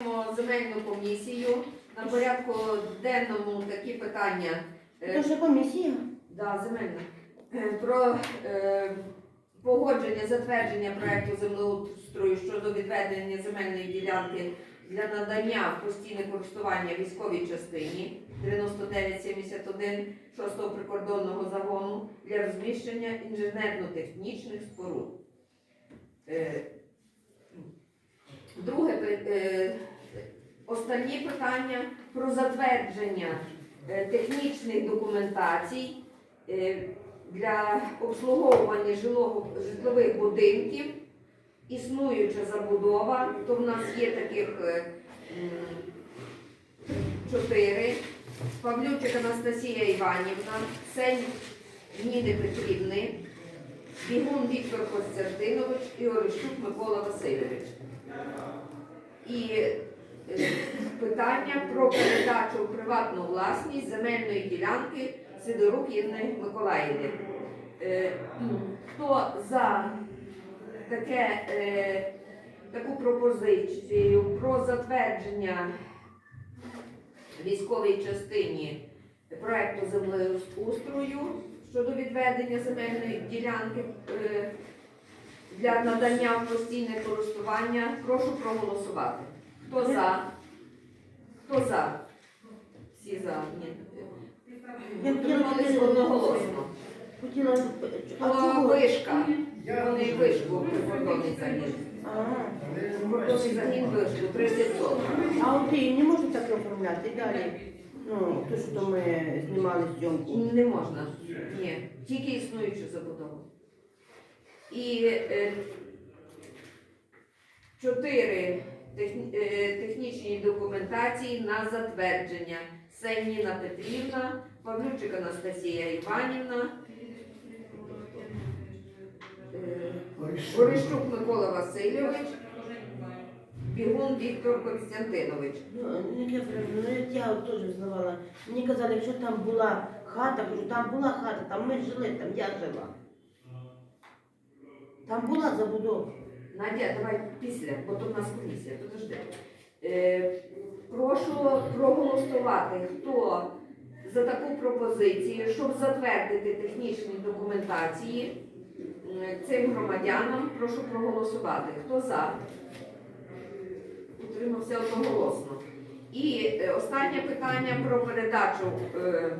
Маємо земельну комісію. На порядку денному такі питання. Е, Це ж комісія. Да, земельна. Е, Про е, погодження, затвердження проекту землеустрою щодо відведення земельної ділянки для надання в постійне користування військовій частині 9971 6-го прикордонного загону для розміщення інженерно-технічних споруд. Е, Друге е, останні питання про затвердження е, технічних документацій е, для обслуговування житлових будинків, існуюча забудова, то в нас є таких е, чотири. Павлючик Анастасія Іванівна, Сень Ніни Петрівни, Бігун Віктор Костянтинович і Орищук Микола Васильович. І е, питання про передачу у приватну власність земельної ділянки Сидорук Інни Миколаївни. Е, Хто за таке, е, таку пропозицію про затвердження військовій частині проекту землеустрою щодо відведення земельної ділянки е, для надання в постійне користування, прошу проголосувати. Хто за? Хто за? Всі за. Ні. Утримались одноголосно. Хотіла. А вишка. Вони вишку прикордонний загін. Прикордонний загін вишку, 30 соток. а от не можна так оформляти далі. Ну, то, що ми знімали зйомку. Не можна. Ні. Тільки існуючу забудову. І е, чотири техні- е, технічні документації на затвердження. Сеніна Петрівна, Павлючик Анастасія Іванівна, е, Орищук Микола Васильович, Бігун Віктор Константинович. Ну, правильно, ну як я теж знавала. Мені казали, якщо там була хата, кажу, там була хата, там ми жили, там я жила. Там була забудова. Надя, давай після, бо тут у нас комісія, подожди. Е, прошу проголосувати, хто за таку пропозицію, щоб затвердити технічні документації м, цим громадянам, прошу проголосувати. Хто за? Утримався одноголосно. І е, останнє питання про передачу е,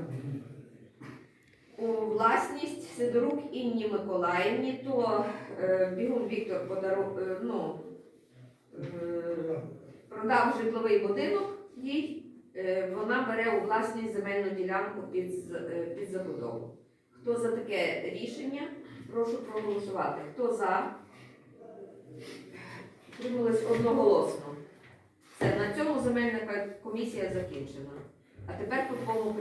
у власність Сидорук Інні Миколаївні, то е, Бігун Віктор подару, ну, продав житловий будинок їй, вона бере у власність земельну ділянку під, під забудову. Хто за таке рішення, прошу проголосувати. Хто за? Тримались одноголосно. Земельна комісія закінчена. А тепер по повному